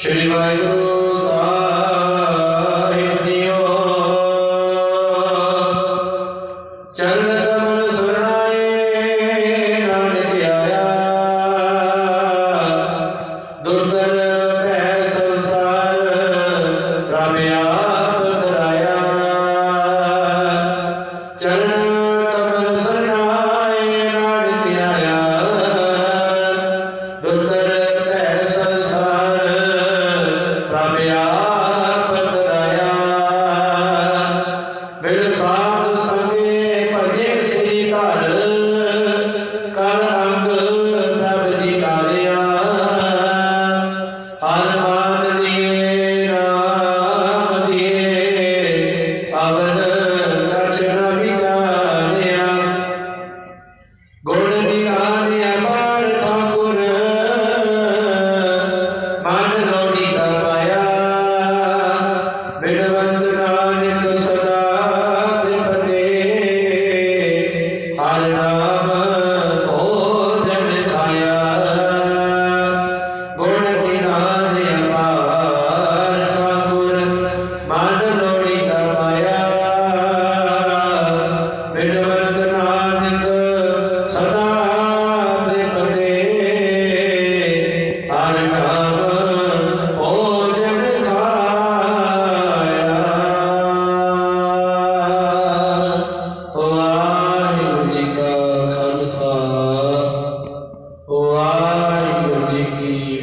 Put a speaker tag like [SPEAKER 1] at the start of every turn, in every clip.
[SPEAKER 1] ਸ਼੍ਰੀ JIO ਚਰਨ ਆਇਆ ਦੁਰਦਰ ਪੈ ਸੰਸਾਰ ਰਾਮਿਆ Amen.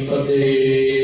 [SPEAKER 1] for the